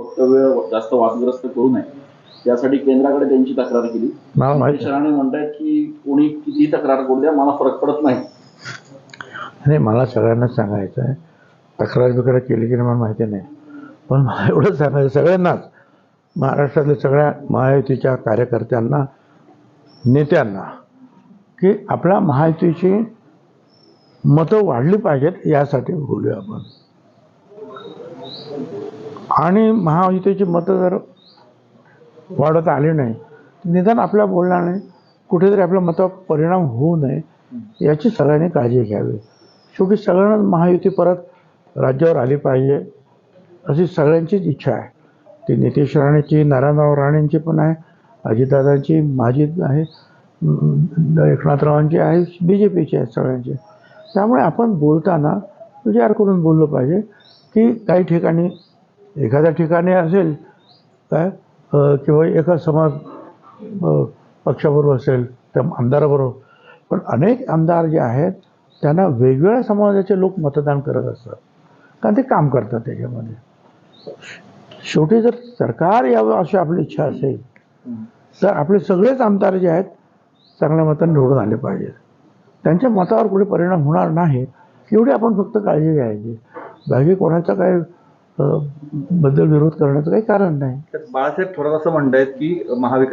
वक्तव्य जास्त वादग्रस्त करू नये. यासाठी केंद्राकडे त्यांची तक्रार केली. शहाणे म्हणतायत की कोणी कितीही तक्रार करू द्या मला फरक पडत नाही. नाही मला सगळ्यांनाच सांगायचं आहे. तक्रार बिक्रार केली की नाही मला माहिती नाही. पण मला एवढंच सांगायचं सगळ्यांनाच. महाराष्ट्रातल्या सगळ्या महायुतीच्या कार्यकर्त्यांना नेत्यांना की आपल्या महायुतीची मतं वाढली पाहिजेत यासाठी बोलूया आपण. आणि महायुतीची मतं जर वाढत आली नाही निदान आपल्या बोलण्याने कुठेतरी आपल्या मतावर परिणाम होऊ नये याची सगळ्यांनी काळजी घ्यावी. शेवटी सगळ्यांना महायुती परत राज्यावर आली पाहिजे अशी सगळ्यांचीच इच्छा आहे. ती नितेश राणेची नारायणराव राणेंची पण आहे अजितदादांची माझी आहे एकनाथरावांची आहे बी जे पीची आहे सगळ्यांची. त्यामुळे आपण बोलताना विचार करून बोललो पाहिजे. की काही ठिकाणी एखाद्या ठिकाणी असेल काय किंवा एका समाज पक्षाबरोबर असेल त्या आमदाराबरोबर. पण अनेक आमदार जे आहेत त्यांना वेगवेगळ्या समाजाचे लोक मतदान करत असतात. कारण ते काम करतात त्याच्यामध्ये. शेवटी जर सरकार यावं अशी आपली इच्छा असेल तर आपले सगळेच आमदार जे आहेत चांगल्या मताने निवडून आले पाहिजेत. त्यांच्या मतावर कुठे परिणाम होणार नाही एवढी आपण फक्त काळजी घ्यायची. बाकी कोणाचा काय बद्दल विरोध करण्याचं काही कारण नाही. तर बाळासाहेब थोरात असं म्हणतायत की महाविकास